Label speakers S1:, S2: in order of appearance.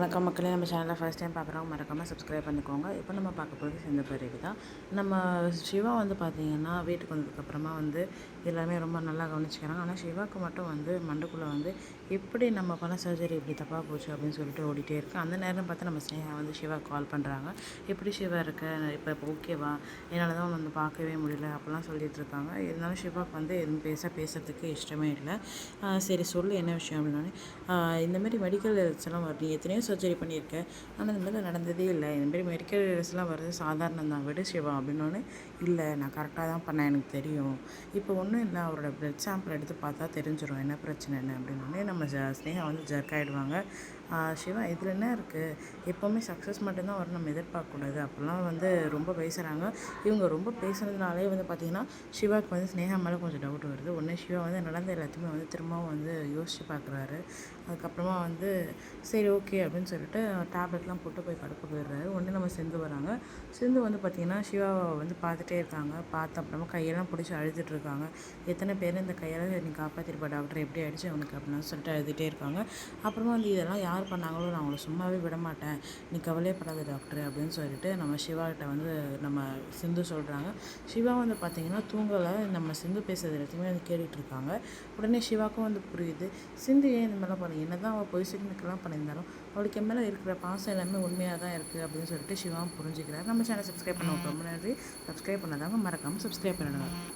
S1: வணக்கம் மக்களே நம்ம சேனலில் ஃபஸ்ட் டைம் பார்க்குறவங்க மறக்காமல் சப்ஸ்கிரைப் பண்ணிக்கோங்க. இப்போ நம்ம பார்க்க போகிறது சேர்ந்த பிறகு தான். நம்ம சிவா வந்து பார்த்திங்கன்னா வீட்டுக்கு வந்ததுக்கப்புறமா வந்து எல்லாமே ரொம்ப நல்லா கவனிச்சிக்கிறாங்க. ஆனால் சிவாவுக்கு மட்டும் வந்து மண்டக்குள்ளே வந்து எப்படி நம்ம பண்ண சர்ஜரி இப்படி தப்பாக போச்சு அப்படின்னு சொல்லிட்டு ஓடிட்டே இருக்கு. அந்த நேரம் பார்த்து நம்ம ஸ்னேகா வந்து சிவா கால் பண்ணுறாங்க எப்படி சிவா இருக்க? இப்போ இப்போ ஓகேவா என்னால் தான் வந்து பார்க்கவே முடியல அப்படிலாம் சொல்லிட்டு இருக்காங்க. இருந்தாலும் சிவாவுக்கு வந்து எதுவும் பேச பேசுறதுக்கு இஷ்டமே இல்லை. சரி சொல்லு என்ன விஷயம் அப்படின்னோடனே இந்தமாரி மெடிக்கல் எல்லாம் வருது. எத்தனையோ சர்ஜரி பண்ணியிருக்கேன். ஆனால் இந்த மாதிரி நடந்ததே இல்லை. இந்தமாரி மெடிக்கல் எல்லாம் வர்றது சாதாரணம் தான். விடு சிவா அப்படின்னோடனே இல்லை நான் கரெக்டாக தான் பண்ணேன் எனக்கு தெரியும். இப்போ ஒன்றும் இல்லை. அவரோட பிளட் சாம்பிள் எடுத்து பார்த்தா தெரிஞ்சிடும் என்ன பிரச்சனைன்னு அப்படின்னோடனே நம்ம ஜ ஸ்னேகா வந்து ஜர்க் ஆகிடுவாங்க சிவா இதில் என்ன இருக்குது எப்போவுமே சக்ஸஸ் மட்டும்தான் வரும் நம்ம எதிர்பார்க்கக்கூடாது. அப்போல்லாம் வந்து ரொம்ப பேசுகிறாங்க இவங்க ரொம்ப பேசுனதுனாலே வந்து பார்த்திங்கன்னா சிவாவுக்கு வந்து ஸ்னேகா மேலே கொஞ்சம் டவுட் வருது. உடனே சிவா வந்து நடந்த எல்லாத்தையுமே வந்து திரும்பவும் வந்து யோசித்து பார்க்குறாரு அதுக்கப்புறமா வந்து சரி ஓகே அப்படின்னு சொல்லிட்டு டேப்லெட்லாம் போட்டு போய் படுக்க போயிடுறாரு. உடனே நம்ம சிந்து வராங்க. சிந்து வந்து பார்த்திங்கன்னா சிவாவை வந்து பார்த்துட்டே இருக்காங்க. பார்த்த அப்புறமா கையெல்லாம் பிடிச்சி அழுதுட்டுருக்காங்க எத்தனை பேர் இந்த கையெல்லாம் நீ காப்பாற்றிருப்பா டாக்டர் எப்படி ஆகிடுச்சு அவனுக்கு அப்படின்னு சொல்லிட்டு அழுதுகிட்டே இருக்காங்க. அப்புறமா வந்து இதெல்லாம் யார் யார் பண்ணாங்களோ நான் அவங்கள சும்மாவே விட மாட்டேன். நீ கவலையப்படாத டாக்டர் அப்படின்னு சொல்லிட்டு நம்ம சிவாகிட்ட வந்து நம்ம சிந்து சொல்கிறாங்க சிவா வந்து பார்த்திங்கன்னா தூங்கலை. நம்ம சிந்து பேசுறது எல்லாத்தையுமே வந்து கேட்டுட்ருக்காங்க உடனே சிவாக்கும் வந்து புரியுது. சிந்து ஏன் இந்த மாதிரிலாம் பண்ணி? என்ன தான் அவள் பொய் சிக்னுக்கெல்லாம் பண்ணியிருந்தாலும் அவளுக்கு மேலே இருக்கிற பாசம் எல்லாமே உண்மையாக தான் இருக்குது அப்படின்னு சொல்லிட்டு சிவாவும் புரிஞ்சுக்கிறார். நம்ம சேனல் சப்ஸ்கிரைப் பண்ண ரொம்ப நன்றி. சப்ஸ்கிரைப் பண்ணதாங்க மறக்காமல் சப்ஸ்கிரைப் பண்ணிடுங்க.